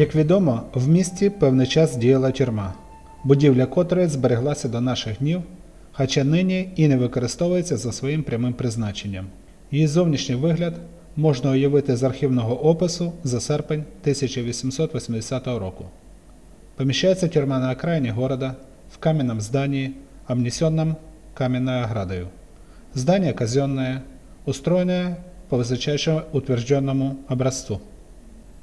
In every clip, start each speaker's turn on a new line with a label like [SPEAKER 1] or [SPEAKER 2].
[SPEAKER 1] Як відомо, в місті певний час діяла тюрма, будівля котрої збереглася до наших днів, хоча нині і не використовується за своїм прямим призначенням. Її зовнішній вигляд можна уявити з архівного опису за серпень 1880 року. Помещается тюрьма на окраине города, в каменном здании, обнесенном каменной оградою. Здание казенное, устроенное по высочайшему утвержденному образцу.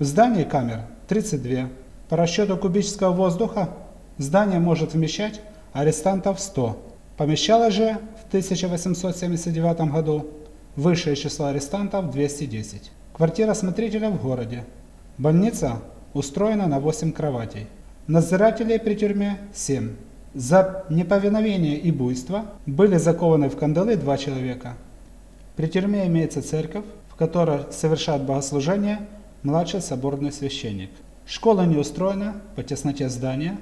[SPEAKER 1] В здании камер 32. По расчету кубического воздуха здание может вмещать арестантов 100. Помещалось же в 1879 году высшее число арестантов 210. Квартира смотрителя в городе. Больница устроена на 8 кроватей. Надзирателей при тюрьме 7. За неповиновение и буйство были закованы в кандалы два человека. При тюрьме имеется церковь, в которой совершает богослужение младший соборный священник. Школа не устроена по тесноте здания,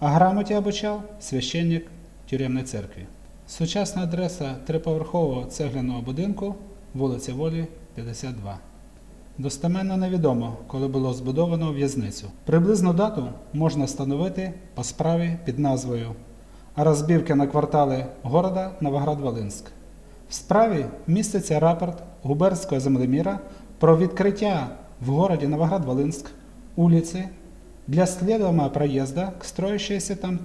[SPEAKER 1] а грамоте обучал священник тюремной церкви. Сучасна адреса триповерхового цегляного будинку, вулиця Волі, 52. Достеменно невідомо, коли було збудовано в'язницю. Приблизну дату можна встановити по справі під назвою Розбівки на квартали города Новоград-Волинськ. В справі міститься рапорт губернського землеміра про відкриття в городе Новоград-Волынск улицы для следуемого проезда к строящейся там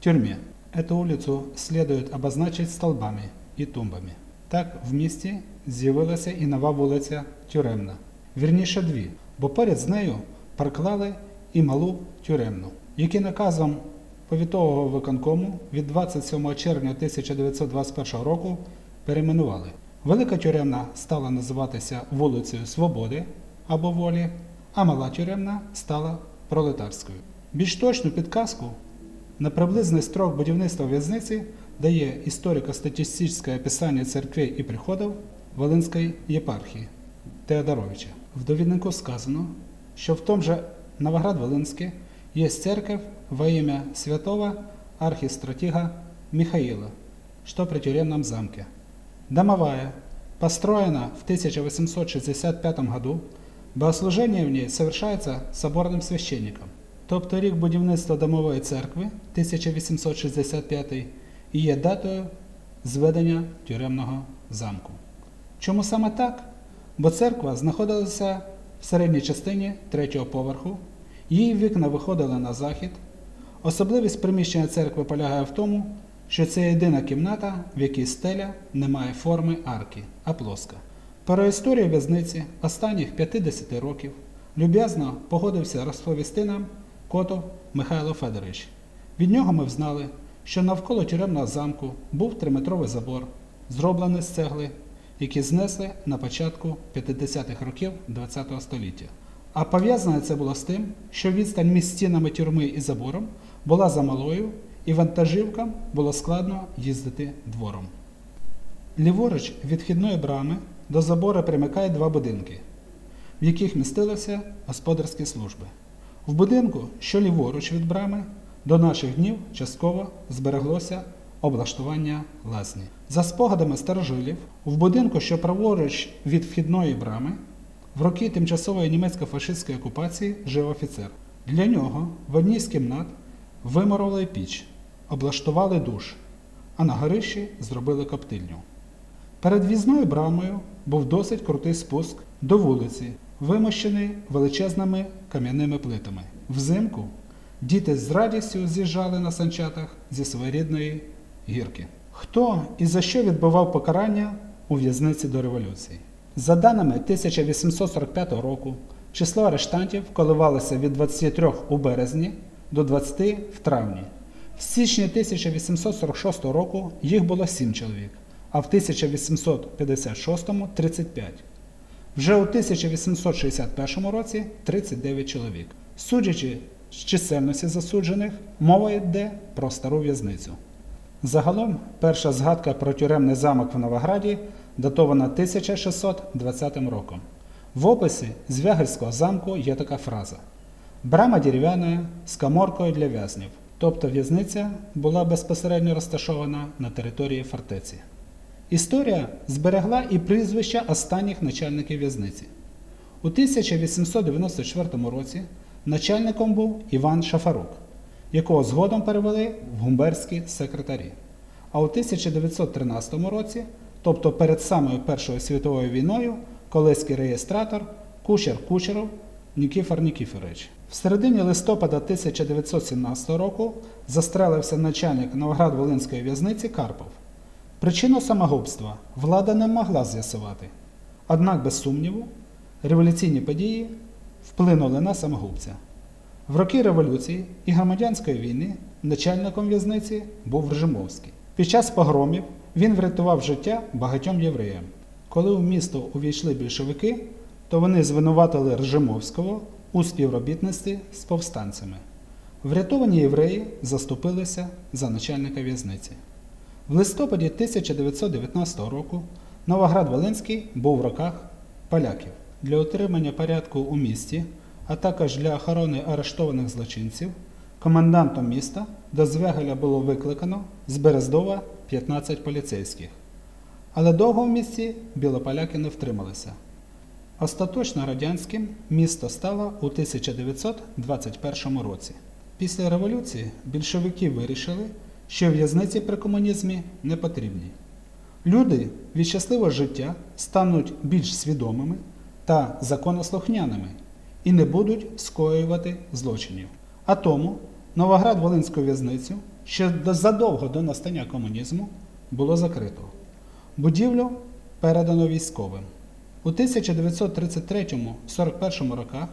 [SPEAKER 1] тюрьме. Эту улицу следует обозначить столбами і тумбами. Так в місті з'явилася і нова вулиця Тюремна. Вірніше дві, бо поряд з нею проклали і малу тюремну, які наказом повітового виконкому від 27 червня 1921 року перейменували. Велика тюремна стала називатися вулицею Свободи або Волі, а мала тюремна стала пролетарською. Більш точну підказку на приблизний строк будівництва в'язниці дає історико-статистичне описання церквей і приходів Волинської єпархії Теодоровича. В довіднику сказано, що в том же Новоград-Волынске есть церковь во имя святого архистратига Михаила, что при тюремном замке. Домовая, построена в 1865 году, богослужение в ней совершается соборным священником. Тобто рік будівництва домової церкви 1865 і є датою зведення тюремного замку. Чому саме так? Бо церква знаходилася в середній частині третього поверху, її вікна виходили на захід. Особливість приміщення церкви полягає в тому, що це єдина кімната, в якій стеля не має форми арки, а плоска. Про історію в'язниці останніх 50 років люб'язно погодився розповісти нам Котов Михайло Федорович. Від нього ми взнали, що навколо тюремного замку був триметровий забор, зроблений з цегли, які знесли на початку 50-х років ХХ століття. А пов'язане це було з тим, що відстань між стінами тюрми і забором була замалою, і вантажівкам було складно їздити двором. Ліворуч від вхідної брами до забору примикають два будинки, в яких містилися господарські служби. В будинку, що ліворуч від брами, до наших днів частково збереглося облаштування лазні. За спогадами старожилів, в будинку, що праворуч від вхідної брами, в роки тимчасової німецько-фашистської окупації жив офіцер. Для нього в одній з кімнат виморили піч, облаштували душ, а на горищі зробили коптильню. Перед в'їзною брамою був досить крутий спуск до вулиці, вимощений величезними кам'яними плитами. Взимку діти з радістю з'їжджали на санчатах зі своєрідної гірки. Хто і за що відбував покарання у в'язниці до революції? За даними 1845 року, число арештантів коливалося від 23 у березні до 20 в травні. В січні 1846 року їх було 7 чоловік, а в 1856 – 35. Вже у 1861 році 39 чоловік. Судячи з чисельності засуджених, мова йде про стару в'язницю. Загалом, перша згадка про тюремний замок в Новограді датована 1620 роком. В описі Звягельського замку є така фраза: Брама дерев'яна з каморкою для в'язнів. Тобто в'язниця була безпосередньо розташована на території фортеці. Історія зберегла і прізвища останніх начальників в'язниці. У 1894 році Начальником був Іван Шафарук, якого згодом перевели в гумберські секретарі. А у 1913 році, тобто перед самою Першою світовою війною, колеський реєстратор Кучер Кучеров Нікіфор Нікіфорович. В середині листопада 1917 року застрелився начальник Новоград-Волинської в'язниці Карпов. Причину самогубства влада не могла з'ясувати. Однак, без сумніву, революційні події вплинули на самогубця. В роки революції і громадянської війни начальником в'язниці був Ржимовський. Під час погромів він врятував життя багатьом євреям. Коли у місто увійшли більшовики, то вони звинуватили Ржимовського у співробітництві з повстанцями. Врятовані євреї заступилися за начальника в'язниці. В листопаді 1919 року Новоград-Волинський був в руках поляків. Для утримання порядку у місті, а також для охорони арештованих злочинців, комендантом міста до Звягеля було викликано з Берездова 15 поліцейських. Але довго в місті білополяки не втрималися. Остаточно радянським місто стало у 1921 році. Після революції більшовики вирішили, що в'язниці при комунізмі не потрібні. Люди від щасливого життя стануть більш свідомими та законослухняними і не будуть скоювати злочинів. А тому Новоград-Волинську в'язницю ще задовго до настання комунізму було закрито. Будівлю передано військовим. У 1933-41 роках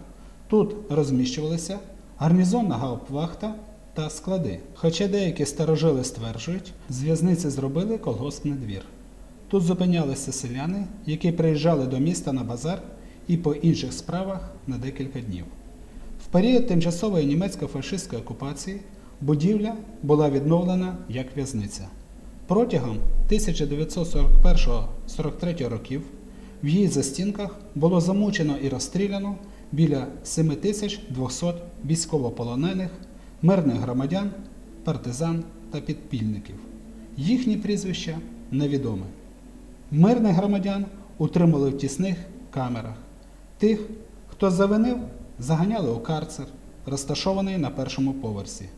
[SPEAKER 1] тут розміщувалися гарнізонна гауптвахта та склади. Хоча деякі старожили стверджують, з в'язниці зробили колгоспний двір. Тут зупинялися селяни, які приїжджали до міста на базар і по інших справах на декілька днів. В період тимчасової німецько-фашистської окупації будівля була відновлена як в'язниця. Протягом 1941-43 років в її застінках було замучено і розстріляно біля 7200 військовополонених, мирних громадян, партизан та підпільників. Їхні прізвища невідомі. Мирних громадян утримали в тісних камерах. Тих, хто завинив, заганяли у карцер, розташований на першому поверсі.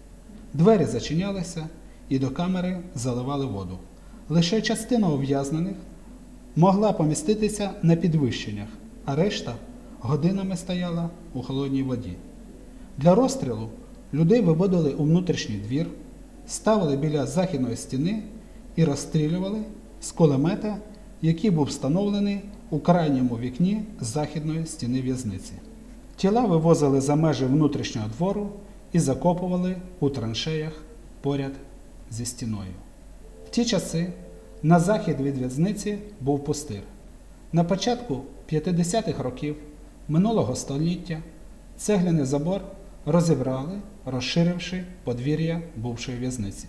[SPEAKER 1] Двері зачинялися і до камери заливали воду. Лише частина ув'язнених могла поміститися на підвищеннях, а решта годинами стояла у холодній воді. Для розстрілу людей виводили у внутрішній двір, ставили біля західної стіни і розстрілювали з кулемета, який був встановлений у крайньому вікні західної стіни в'язниці. Тіла вивозили за межі внутрішнього двору і закопували у траншеях поряд зі стіною. В ті часи на захід від в'язниці був пустир. На початку 50-х років минулого століття цегляний забор розібрали, розширивши подвір'я бувшої в'язниці.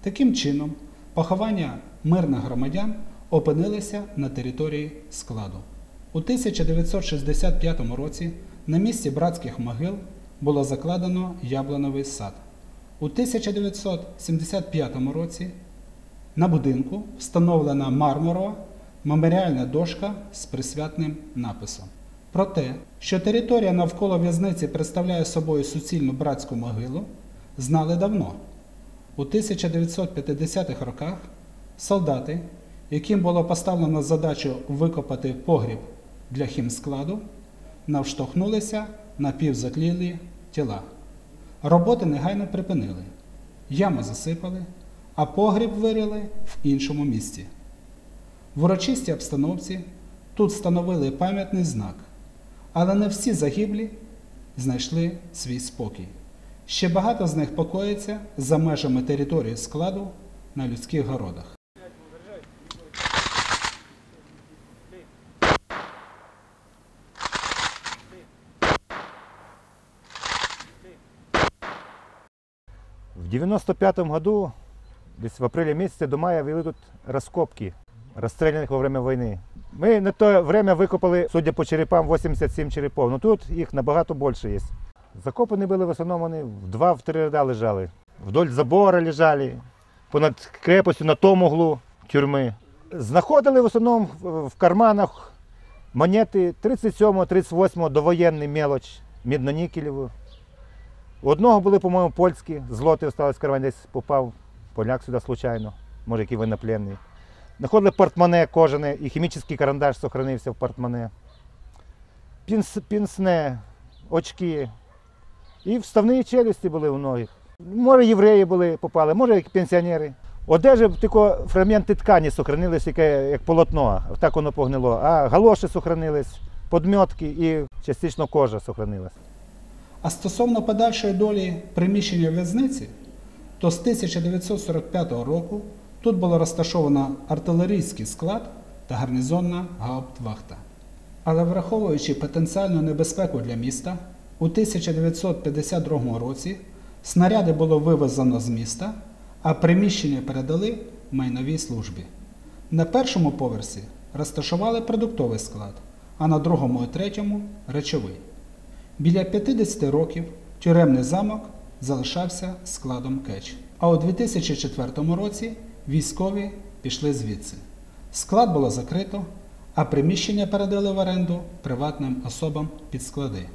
[SPEAKER 1] Таким чином, поховання мирних громадян опинилися на території складу. У 1965 році на місці братських могил було закладено яблуновий сад. У 1975 році на будинку встановлена мармурова меморіальна дошка з присвятним написом. Про те, що територія навколо в'язниці представляє собою суцільну братську могилу, знали давно. У 1950-х роках солдати, яким було поставлено задачу викопати погріб для хімскладу, навштовхнулися на півзатлілі тіла. Роботи негайно припинили, яму засипали, а погріб вирили в іншому місці. В урочистій обстановці тут встановили пам'ятний знак, але не всі загиблі знайшли свій спокій. Ще багато з них покоїться за межами території складу на людських городах.
[SPEAKER 2] В 95 году, десь в апреле месяце до мая вели тут раскопки расстрелянных во время войны. Ми на то время викопали, судя по черепам, 87 черепов. Ну тут їх набагато більше є. Закопані були в основному вони в два-три ряда лежали. Вдоль забора лежали, понад крепостю на тому углу тюрми. Знаходили в основному в- карманах монети 37-38 довоєнний мелоч, міднонікелеву. У одного були, по-моєму, польські, злоти осталось в кармані, десь попав поляк сюди случайно, може, який воєннопленний. Знаходили портмоне кожане, і хімічний карандаш сохранився в портмоне. Пінс, пінсне, очки. І вставні челюсті були у многих. Може, євреї були, попали, може, як пенсіонери. Одежа тільки фрагменти ткані сохранились, яке як полотно, так воно погнило. А галоші сохранились, подметки і частично кожа сохранилась.
[SPEAKER 1] А стосовно подальшої долі приміщення в'язниці, то з 1945 року тут було розташовано артилерійський склад та гарнізонна гауптвахта. Але враховуючи потенціальну небезпеку для міста, у 1952 році снаряди було вивезено з міста, а приміщення передали майновій службі. На першому поверсі розташували продуктовий склад, а на другому і третьому речовий. Біля 50 років тюремний замок залишався складом кетч. А у 2004 році військові пішли звідси. Склад було закрито, а приміщення передали в оренду приватним особам під склади.